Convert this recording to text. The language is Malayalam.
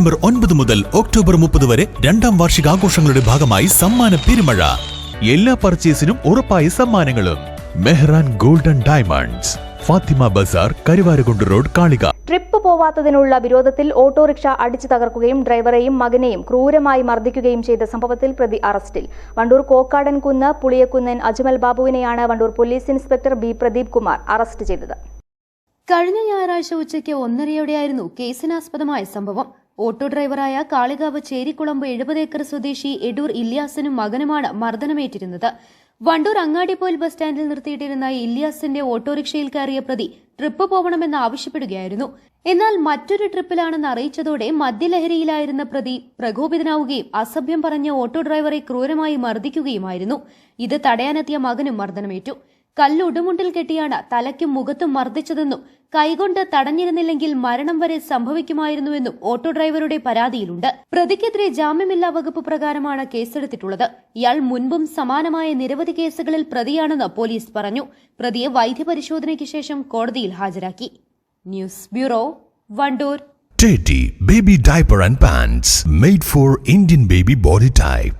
സെപ്റ്റംബർ ഒൻപത് മുതൽ ഒക്ടോബർ മുപ്പത് വരെ രണ്ടാം വാർഷികാഘോഷങ്ങളുടെ ഭാഗമായി സമ്മാന പെരുമഴ. എല്ലാ പർച്ചേസിനും ഉറപ്പായ സമ്മാനങ്ങളും. Mehran golden diamonds Fathima Bazar Karuvarakundu road കാളിക. Trip പോവാത്തതിനുള്ള വിരോധത്തിൽ ഓട്ടോറിക്ഷ അടിച്ചു തകർക്കുകയും ഡ്രൈവറെയും മകനെയും ക്രൂരമായി മർദ്ദിക്കുകയും ചെയ്ത സംഭവത്തിൽ പ്രതി അറസ്റ്റിൽ. Wandoor Kokkadan Kunnu Puliyakkunnan Ajmal ബാബുവിനെയാണ് Wandoor police inspector B Pradeep Kumar arrest ചെയ്തത്. കഴിഞ്ഞ ഞായറാഴ്ച ഉച്ചയ്ക്ക് ഒന്നരയോടെയായിരുന്നു കേസിനാസ്പദമായ സംഭവം. ഓട്ടോ ഡ്രൈവറായ കാളികാവ് ചേരിക്കുളമ്പ് എഴുപത് ഏക്കർ സ്വദേശി എഡൂർ ഇല്യാസിനും മകനുമാണ് മർദ്ദനമേറ്റിരുന്നത്. വണ്ടൂർ അങ്ങാടിപ്പോയിൽ ബസ് സ്റ്റാൻഡിൽ നിർത്തിയിട്ടിരുന്ന ഇല്യാസിന്റെ ഓട്ടോറിക്ഷയിൽ കയറിയ പ്രതി ട്രിപ്പ് പോകണമെന്ന് ആവശ്യപ്പെടുകയായിരുന്നു. എന്നാൽ മറ്റൊരു ട്രിപ്പിലാണെന്ന് അറിയിച്ചതോടെ മദ്യലഹരിയിലായിരുന്ന പ്രതി പ്രകോപിതനാവുകയും അസഭ്യം പറഞ്ഞ ഓട്ടോ ഡ്രൈവറെ ക്രൂരമായി മർദ്ദിക്കുകയുമായിരുന്നു. ഇത് തടയാനെത്തിയ മകനും മർദ്ദനമേറ്റു. കല്ലുടുമുണ്ടിൽ കെട്ടിയാണ് തലയ്ക്കും മുഖത്തും മർദ്ദിച്ചതെന്നും കൈകൊണ്ട് തടഞ്ഞിരുന്നില്ലെങ്കിൽ മരണം വരെ സംഭവിക്കുമായിരുന്നുവെന്നും ഓട്ടോ ഡ്രൈവറുടെ പരാതിയിലുണ്ട്. പ്രതിക്കെതിരെ ജാമ്യമില്ലാ വകുപ്പ് പ്രകാരമാണ് കേസെടുത്തിട്ടുള്ളത്. ഇയാൾ മുൻപും സമാനമായ നിരവധി കേസുകളിൽ പ്രതിയാണെന്ന് പോലീസ് പറഞ്ഞു. പ്രതിയെ വൈദ്യപരിശോധനയ്ക്ക് ശേഷം കോടതിയിൽ ഹാജരാക്കി. News bureau Wandoor. Teddy Baby Diaper and Pants made for Indian baby body type.